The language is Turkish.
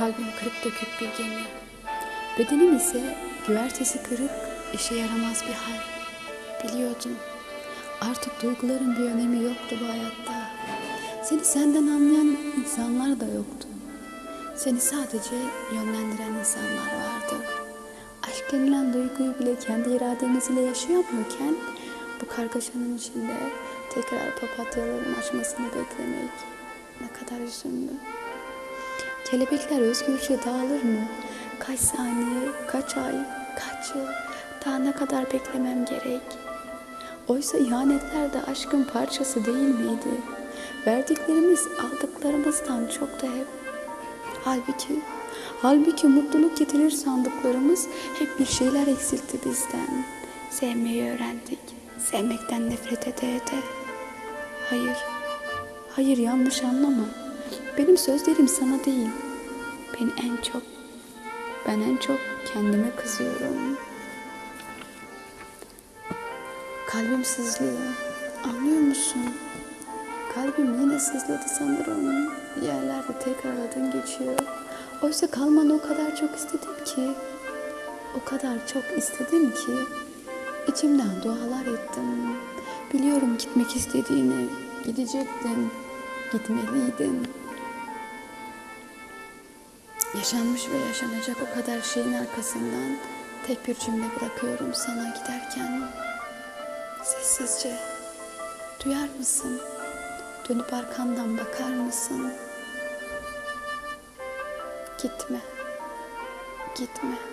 Kalbim kırık dökük bir gemi. Bedenim ise güvertesi kırık, işe yaramaz bir hal. Biliyordum. Artık duyguların bir önemi yoktu bu hayatta. Seni senden anlayan insanlar da yoktu. Seni sadece yönlendiren insanlar vardı. Aşk denilen duyguyu bile kendi irademiz ile yaşayamıyorken bu kargaşanın içinde tekrar papatyaların açmasını beklemek ne kadar üzüldüm. Kelebekler özgürce dağılır mı? Kaç saniye, kaç ay, kaç yıl, daha ne kadar beklemem gerek? Oysa ihanetler de aşkın parçası değil miydi? Verdiklerimiz aldıklarımızdan çok da hep. Halbuki, halbuki mutluluk getirir sandıklarımız hep bir şeyler eksiltti bizden. Sevmeyi öğrendik, sevmekten nefret ede ede. Hayır, hayır yanlış anlama. Benim sözlerim sana değil. Ben en çok, ben en çok kendime kızıyorum. Kalbim sızlıyor. Anlıyor musun? Kalbim yine sızladı sanırım. Yerlerde tekrar adın geçiyor. Oysa kalmanı o kadar çok istedim ki. O kadar çok istedim ki. içimden dualar ettim. Biliyorum gitmek istediğini. Gidecektin. Gitmeliydin. Yaşanmış ve yaşanacak o kadar şeyin arkasından tek bir cümle bırakıyorum sana giderken. Sessizce duyar mısın? Dönüp arkandan bakar mısın? Gitme. Gitme.